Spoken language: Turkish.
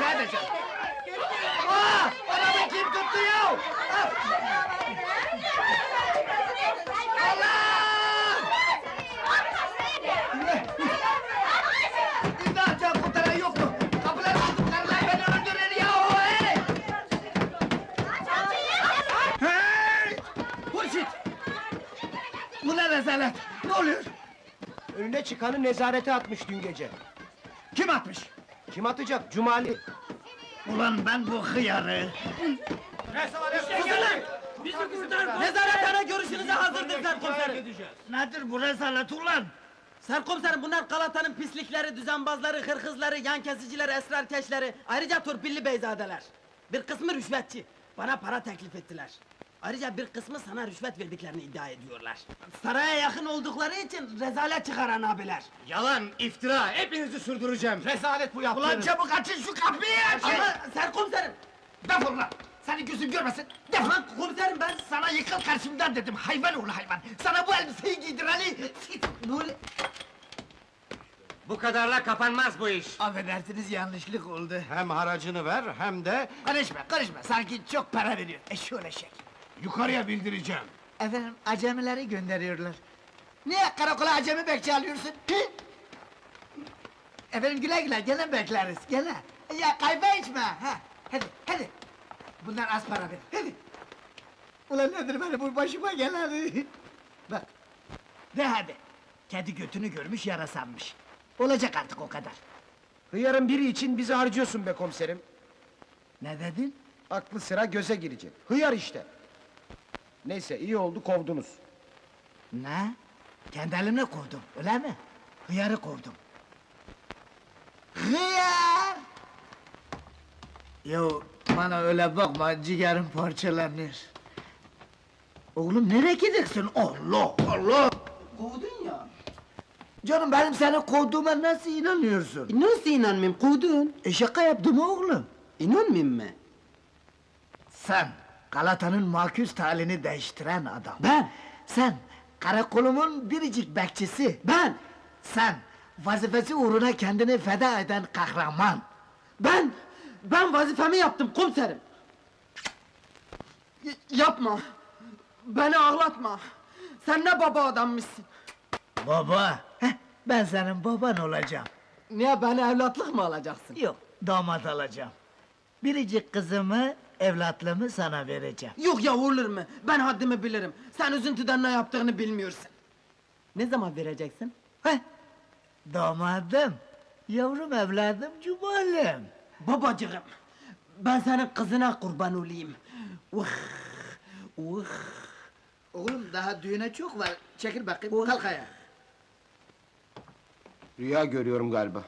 rica edeceğim. Aa! Adamı kim tuttu ya? İmdat ya kurtaran yok mu? Kapıları aldım karılar beni öldürür yahu hey! Hey! Hurşit! Bu ne rezalet? Ne oluyor? Önüne çıkanı nezarete atmış dün gece. Kim atmış? Kim atacak? Cumali. Ulan ben bu hıyarı... Nezarethane görüşünüze hazırdır serkomiserim. Nedir bu rezalet ulan? Serkomiserim bunlar Galata'nın pislikleri, düzenbazları, hırkızları, yan kesicileri, esrarkeşleri, ayrıca torpilli beyzadeler. Bir kısmı rüşvetçi, bana para teklif ettiler. Ayrıca bir kısmı sana rüşvet verdiklerini iddia ediyorlar. Saraya yakın oldukları için rezalet çıkaran abiler. Yalan, iftira, hepinizi sürdüreceğim. Rezalet bu yaptığınız. Ulan çabuk açın şu kapıyı! Ama serkomiserim! Defol lan! Seni gözüm görmesin! Defol! Ulan komiserim ben... Sana yıkıl karşımdan dedim hayvan oğlu hayvan! Sana bu elbiseyi giydir Ali! Nuri... Bu kadarla kapanmaz bu iş. Affedersiniz yanlışlık oldu. Hem haracını ver hem de... Karışma karışma sanki çok para veriyor. Eşşoğlu eşek. Yukarıya bildireceğim. Efendim acemileri gönderiyorlar. Niye karakola acemi bekçi alıyorsun? Hı? Efendim güle güle gene bekleriz gene. Ya kayfa içme ha. Hadi hadi. Bunlar az para verir. Hadi. Ulan nedir benim bu başıma gelen? Bak. De hadi. Kedi götünü görmüş yara sanmış. Olacak artık o kadar. Hıyarın biri için bizi harcıyorsun be komiserim. Ne dedin? Aklı sıra göze girecek. Hıyar işte. Neyse iyi oldu kovdunuz. Ne? Kendi elimle kovdum, öyle mi? Hıyarı kovdum. Hıyar! Yo, bana öyle bakma, ciğerim parçalanır. Oğlum nereye gidiyorsun? Allah, Allah! Kovdun ya. Canım benim seni kovduğuma nasıl inanıyorsun? Nasıl inanmayayım, kovdun? E şaka yaptım oğlum. İnanmayayım mı? Sen, Galata'nın maküs talini değiştiren adam. Ben? Sen, karakolumun biricik bekçisi. Ben! Sen, vazifesi uğruna kendini feda eden kahraman. Ben! Ben vazifemi yaptım komiserim! Y- yapma! Beni ağlatma! Sen ne baba adammışsın! Baba, heh, ben senin baban olacağım. Niye beni evlatlık mı alacaksın? Yok, damat alacağım. Biricik kızımı, evlatlığımı sana vereceğim. Yok ya olur mu? Ben haddimi bilirim. Sen üzüntüden ne yaptığını bilmiyorsun. Ne zaman vereceksin? Heh, damadım, yavrum evladım Cumal'im. Babacığım, ben senin kızına kurban olayım. Vıh, vıh. Oğlum daha düğüne çok var. Çekil bakayım, kalk ayağa. Rüya görüyorum galiba.